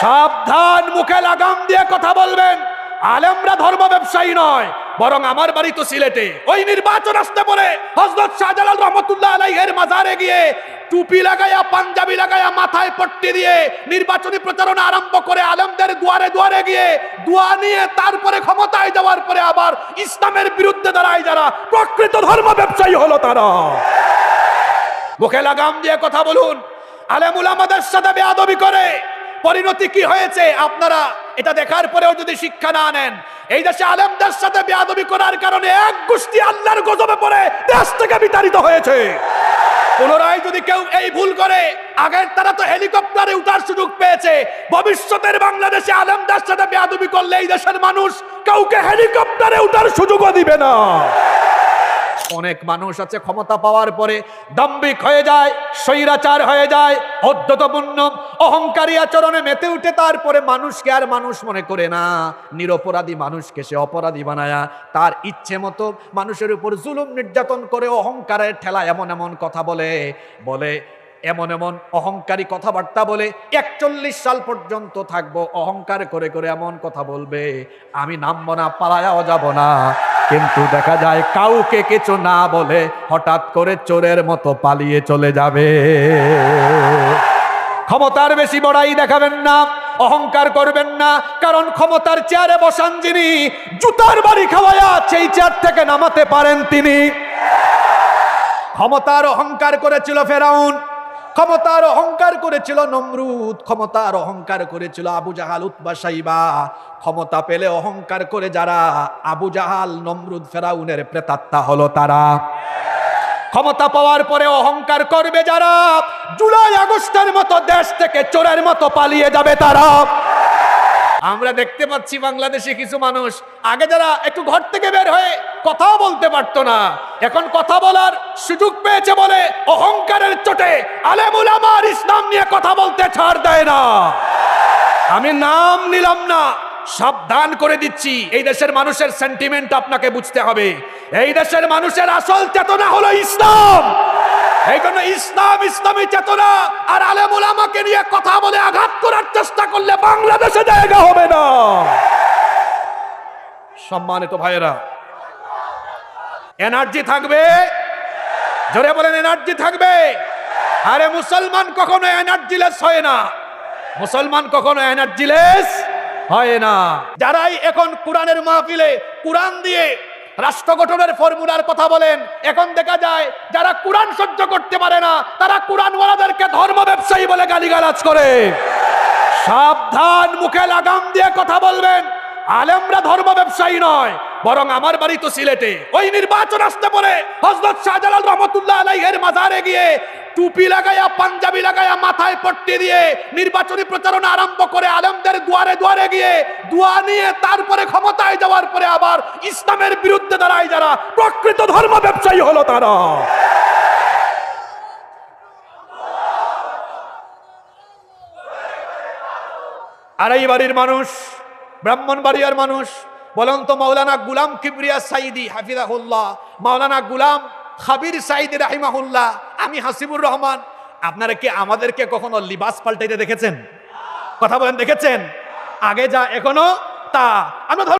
সাবধান মুখে লাগাম দিয়ে কথা বলবেন। আলেমরা ধর্ম ব্যবসায়ী নয়, বরং আমার বাড়ি তো সিলেটে। ওই নির্বাচন আসতে পরে হজরত শাহজালাল রহমতুল্লাহ আলাইহের মাজারে গিয়ে টুপি লাগাইয়া পাঞ্জাবি লাগাইয়া মাথায় পট্টি দিয়ে নির্বাচনী প্রচারণা আরম্ভ করে আলেমদের দুয়ারে দুয়ারে গিয়ে দোয়া নিয়ে তারপরে ক্ষমতায় যাওয়ার পরে আবার ইসলামের বিরুদ্ধে দাঁড়ায় যারা প্রকৃত ধর্ম ব্যবসায়ী হলো তারা। মুখে লাগাম দিয়ে কথা বলুন। আলেমুল আমাদের সাথে বেয়াদবি করে। পরিণতি কি হয়েছে? আপনারা এটা দেখার পরেও যদি শিক্ষা না নেন, এই দেশে আলেমদের সাথে বেয়াদবি করার কারণে এক গোষ্ঠী আল্লাহর গজবে পড়ে দেশ থেকে বিতাড়িত হয়েছে। পুনরায় যদি কেউ এই ভুল করে, আগের তারা তো হেলিকপ্টারে উঠার সুযোগ পেয়েছে। ভবিষ্যতের বাংলাদেশে আলেমদের সাথে বেয়াদবি করলে এই দেশের মানুষ কাউকে হেলিকপ্টারে উঠার সুযোগও দিবে না। অনেক মানুষ আছে ক্ষমতা পাওয়ার পরে দাম্বিক হয়ে যায়, স্বৈরাচার হয়ে যায় অধ্যতপূর্ণ অহংকারী আচরণে মেতে উঠে তারপরে মানুষকে আর মানুষ মনে করে না। নিরপরাধী মানুষকে সে অপরাধী বানায়া তার ইচ্ছে মতো মানুষের উপর জুলুম নির্যাতন করে অহংকারের ঠেলা এমন এমন কথা বলে বলে, এমন এমন অহংকারী কথাবার্তা বলে, একচল্লিশ সাল পর্যন্ত থাকব, অহংকার করে করে এমন কথা বলবে, আমি নামবো না, পালায়াও যাব না। কিন্তু দেখা যায় কাউকে কিছু না বলে হঠাৎ করে চোরের মতো পালিয়ে চলে যাবে। ক্ষমতার বেশি বড়াই দেখাবেন না, অহংকার করবেন না, কারণ ক্ষমতার চেয়ারে বসান যিনি, জুতার বাড়ি খাওয়ায়া সেই চেয়ার থেকে নামাতে পারেন তিনি। ক্ষমতার অহংকার করেছিল ফেরাউন ক্ষমতার অহংকার করেছিল নমরুদ, ক্ষমতার অহংকার করেছিল আবু জাহাল, উতবা সাইবা। ক্ষমতা পেলে অহংকার করে যারা, আবু জাহাল, নমরুদ, ফেরাউনের প্রেতাত্মা হলো তারা। ক্ষমতা পাওয়ার পরে অহংকার করবে যারা, জুলাই আগস্টের মতো দেশ থেকে চোরের মতো পালিয়ে যাবে তারা। আমরা দেখতে পাচ্ছি বাংলাদেশে কিছু মানুষ, আগে যারা একটু ঘর থেকে বের হয়ে কথাও বলতে পারতো না। এখন কথা বলার সুযোগ পেয়েছে বলে অহংকারের চোটে আলেমুল আমার ইসলাম নিয়ে কথা বলতে ছাড় দেয় না। আমি নাম নিলাম না, সাবধান করে দিচ্ছি। এই দেশের মানুষের সেন্টিমেন্ট আপনাকে বুঝতে হবে। এই দেশের মানুষের আসল চেতনা হলো ইসলাম। এই জন্য ইসলাম ইসলামী চেতনা আর আলেমুল আমাকে নিয়ে কথা বলে আঘাত করার চেষ্টা করলে বাংলাদেশে জায়গা হবে না। সম্মানিত ভাইয়েরা এনার্জি থাকবে? জোরে বলেন, এনার্জি থাকবে? আরে মুসলমান কখনো এনার্জিলেস হয় না। মুসলমান কখনো এনার্জিলেস হয় না। যারাই এখন কোরআনের মাহফিলে কোরআন দিয়ে রাষ্ট্র গঠনের ফর্মুলার কথা বলেন, এখন দেখা যায় যারা কোরআন সহ্য করতে পারে না, তারা কোরআনওয়ালাদেরকে ধর্ম ব্যবসায়ী বলে গালিগালাজ করে। সাবধান মুখে লাগাম দিয়ে কথা বলবেন। আলেমরা ধর্ম ব্যবসায়ী নয়। বরং আমার বাড়ি তো সিলেটে। ওই নির্বাচন আসতে পরে হজরত শাহজালাল রহমতুল্লাহ আলাইহের মাজারে গিয়ে টুপি লাগাইয়া পাঞ্জাবি লাগাইয়া মাথায় পট্টি দিয়ে নির্বাচনী প্রচারণা আরম্ভ করে আলেমদের দুয়ারে দুয়ারে গিয়ে দুয়া নিয়ে তারপরে ক্ষমতায় যাওয়ার পরে আবার ইসলামের বিরুদ্ধে দাঁড়ায় যারা প্রকৃত ধর্ম ব্যবসায়ী হলো তারা। আর এই বাড়ির মানুষ ব্রাহ্মণ বাড়িয়ার মানুষ বলেন তো মৌলানা গুলাম কিবরিয়া সাইদি, হাফিজাহুল্লাহ। মৌলানা গুলাম খাবির সাইদি রাহিমাহুল্লাহ, আমি হাসিবুর রহমান। আপনারা কি আমাদেরকে কখনো লিবাস পাল্টাইতে দেখেছেন? কথা বলেন, দেখেছেন? আগে যা, এখনও তা। আমরা